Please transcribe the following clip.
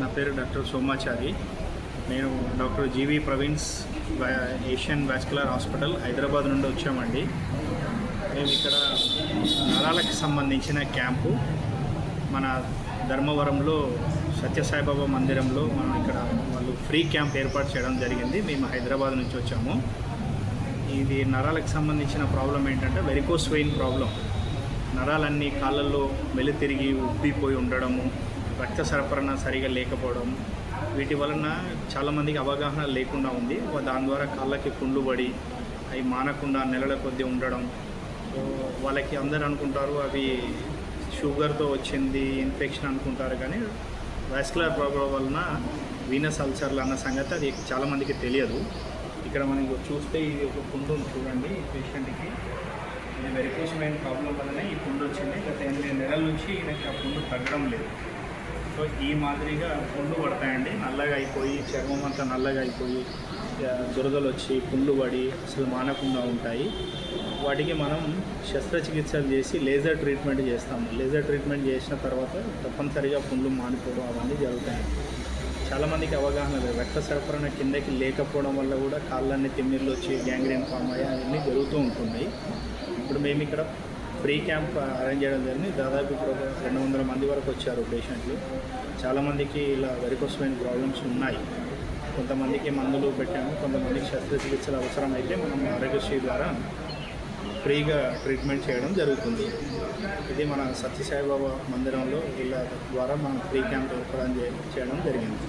నా పేరు డాక్టర్ సోమాచారి. నేను doctor G V Praveen's Asian vascular hospital Hyderabad నుండి వచ్చామండి. మేము ఇక్కడ నరాలకు సంబంధించిన క్యాంపు మన ధర్మవరంలో సత్యసాయిబాబా మందిరంలో మనం ఇక్కడ వాళ్ళు ఫ్రీ క్యాంప్ ఏర్పాటు చేయడం జరిగింది. మేము హైదరాబాద్ నుంచి వచ్చాము. ఇది నరాలకు సంబంధించిన ప్రాబ్లం ఏంటంటే వెరికోస్ వెయిన్ ప్రాబ్లం. నరాలన్నీ కాళ్ళల్లో వెలుతిరిగి ఉబ్బిపోయి ఉండడము రక్త సరఫరణ సరిగా లేకపోవడం వీటి వలన చాలామందికి అవగాహన లేకుండా ఉంది. దాని ద్వారా కాళ్ళకి పుండ్లు పడి అవి మానకుండా నెలల కొద్దీ ఉండడం. సో వాళ్ళకి అందరు అనుకుంటారు అవి షుగర్తో వచ్చింది ఇన్ఫెక్షన్ అనుకుంటారు కానీ వాస్కులర్ ప్రాబ్లం వలన వీనస్ అల్సర్లు అన్న సంగతి అది చాలామందికి తెలియదు. ఇక్కడ మనకి చూస్తే ఇది ఒక పుండు ఉంది చూడండి ఈ పేషెంట్కి. ఇది వెరికోసమైన ప్రాబ్లం వల్లనే ఈ పుండు వచ్చింది గత ఎనిమిది నెలల నుంచి ఈయనకి ఆ పుండు తగ్గడం లేదు. సో ఈ మాదిరిగా పుండ్లు పడతాయండి. నల్లగా అయిపోయి చర్మం అంతా నల్లగా అయిపోయి దురదలు వచ్చి పుండ్లు పడి అసలు మానకుండా ఉంటాయి. వాటికి మనం శస్త్రచికిత్సలు చేసి లేజర్ ట్రీట్మెంట్ చేస్తాము లేజర్ ట్రీట్మెంట్ చేసిన తర్వాత తప్పనిసరిగా పుండ్లు మానిపోవడం అవన్నీ జరుగుతాయి. చాలామందికి అవగాహన లేదు. రక్త సరఫరా కిందకి లేకపోవడం వల్ల కూడా కాళ్ళన్నీ తిమ్మిర్లు వచ్చి గ్యాంగ్రీన్ ఫామ్ అయ్యి అవన్నీ జరుగుతూ ఉంటున్నాయి. ఇప్పుడు మేము ఇక్కడ ఫ్రీ క్యాంప్ అరేంజ్ చేయడం జరిగింది. దాదాపు ఇప్పుడు ఒక రెండు వందల మంది వరకు వచ్చారు పేషెంట్లు. చాలామందికి ఇలా వెరికోసమైన ప్రాబ్లమ్స్ ఉన్నాయి. కొంతమందికి మందులు పెట్టాము కొంతమందికి శస్త్రచికిత్సలు అవసరం అయితే మనం ఆరోగ్యశ్రీ ద్వారా ఫ్రీగా ట్రీట్మెంట్ చేయడం జరుగుతుంది. ఇది మన సత్యసాయిబాబా మందిరంలో ఇలా ద్వారా మనం ఫ్రీ క్యాంప్ ఏర్పాటు చేయడం జరిగింది.